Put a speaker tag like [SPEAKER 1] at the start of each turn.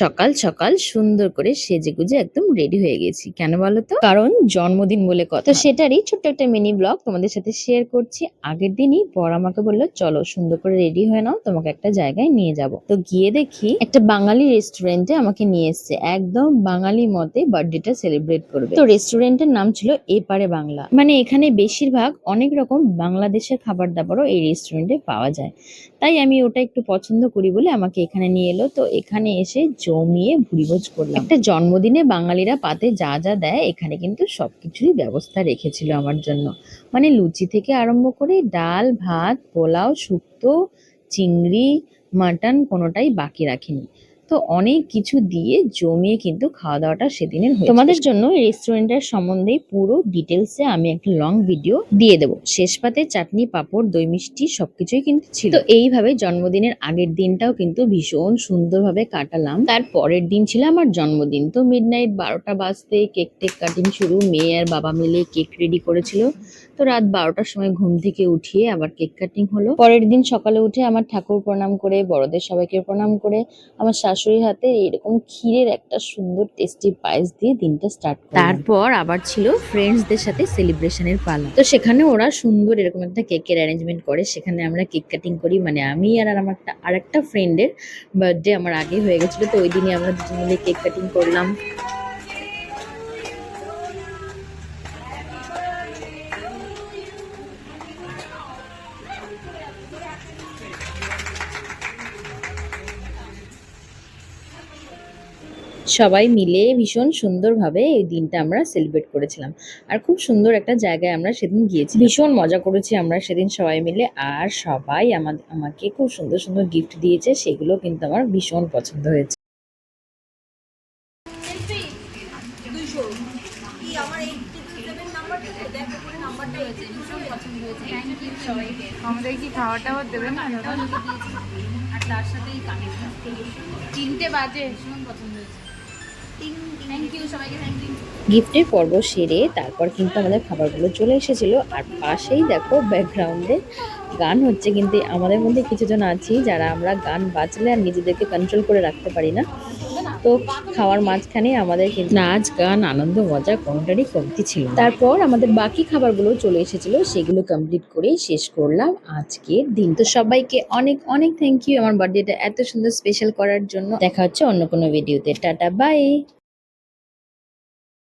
[SPEAKER 1] সকাল সকাল সুন্দর করে সেজে গুজে একদম রেডি হয়ে গেছি। কেন বলো তো? কারণ জন্মদিন বলে কথা। তো সেটারই ছোট্ট একটা মিনি ব্লগ তোমাদের সাথে শেয়ার করছি। আগের দিনই বর আমাকে বলল চলো সুন্দর করে রেডি হয়ে নাও তোমাকে একটা জায়গায় নিয়ে যাব। তো গিয়ে দেখি একটা বাঙালি রেস্টুরেন্টে আমাকে নিয়ে এসছে। একদম বাঙালি মতে বার্থডেটা সেলিব্রেট করবে। তো রেস্টুরেন্টের নাম ছিল এপারে বাংলা। মানে এখানে বেশিরভাগ অনেক রকম বাংলাদেশের খাবার দাবারও এই রেস্টুরেন্টে পাওয়া যায়। তাই আমি ওটা একটু পছন্দ করি বলে আমাকে এখানে নিয়ে এলো। তো এখানে এসে জমিয়ে ভুড়িভোজ করলাম। একটা জন্মদিনে বাঙালিরা পাতে যা যা দেয়, এখানে কিন্তু সব কিছুই ব্যবস্থা রেখেছিল আমার জন্য। মানে লুচি থেকে আরম্ভ করে ডাল, ভাত, পোলাও, শুক্তো, চিংড়ি, মাটন কোনোটাই বাকি রাখিনি। তো অনেক কিছু দিয়ে জমিয়ে কিন্তু খাওয়া দাওয়াটা সেদিনের তোমাদের জন্য রেস্টুরেন্টের সম্বন্ধে পুরো ডিটেলসে আমি একটা লং ভিডিও দিয়ে দেবো। শেষ পাতে চাটনি, পাঁপড়, দই, মিষ্টি সবকিছুই কিন্তু ছিল। তো এইভাবে জন্মদিনের আগের দিনটাও কিন্তু ভীষণ সুন্দরভাবে কাটালাম। তার পরের দিন ছিল আমার জন্মদিন। তো মিড নাইট বারোটা বাজতে কেক টেক কাটিং শুরু। মেয়ে আর বাবা মিলে কেক রেডি করেছিল। তো রাত বারোটার সময় ঘুম থেকে উঠিয়ে আবার কেক কাটিং হলো। পরের দিন সকালে উঠে আমার ঠাকুর প্রণাম করে, বড়দের সবাইকে প্রণাম করে, আমার শাশুড়ির হাতে এরকম ক্ষীরের একটা সুন্দর টেস্টি পায়েস দিয়ে দিনটা স্টার্ট তারপর আবার ছিল ফ্রেন্ডসদের সাথে সেলিব্রেশনের পালা। তো সেখানে ওরা সুন্দর এরকম একটা কেকের অ্যারেঞ্জমেন্ট করে, সেখানে আমরা কেক কাটিং করি। মানে আমি আর আমার একটা, আরেকটা ফ্রেন্ডের বার্থডে আমার আগে হয়ে গেছিল, তো ওই দিনই আমরা দুজন মিলে কেক কাটিং করলাম। সবাই মিলে ভীষণ সুন্দরভাবে এই দিনটা আমরা সেলিব্রেট করেছিলাম। আর খুব সুন্দর একটা জায়গায় আমরা সেদিন গিয়েছি ভীষণ মজা করেছি আমরা সেদিন সবাই মিলে। আর সবাই আমাদের আমাকে খুব সুন্দর সুন্দর গিফট দিয়েছে সেগুলো কিন্তু আমার ভীষণ পছন্দ হয়েছে।
[SPEAKER 2] আমাদের কি খাওয়া টাওয়া না
[SPEAKER 3] আর তার সাথেই
[SPEAKER 2] তিনটে বাজে।
[SPEAKER 3] ভীষণ পছন্দ হয়েছে।
[SPEAKER 1] গিফটের পর্ব সেরে তারপর কিন্তু আমাদের খাবারগুলো চলে এসেছিল। আর পাশেই দেখো ব্যাকগ্রাউন্ডে গান হচ্ছে কিন্তু আমাদের মধ্যে কিছুজন আছি যারা আমরা গান বাজলে আর নিজেদেরকে কন্ট্রোল করে রাখতে পারি না। তো খাওয়ার মাঝখানে আমাদের কিন্তু নাচ, গান, আনন্দ, মজা কোনোটারই কমতি ছিল তারপর আমাদের বাকি খাবারগুলো চলে এসেছিল, সেগুলো কমপ্লিট করেই শেষ করলাম আজকের দিন। তো সবাইকে অনেক অনেক থ্যাংক ইউ আমার বার্থডেটা এত সুন্দর স্পেশাল করার জন্য। দেখা হচ্ছে অন্য কোনো ভিডিওতে টাটা বাই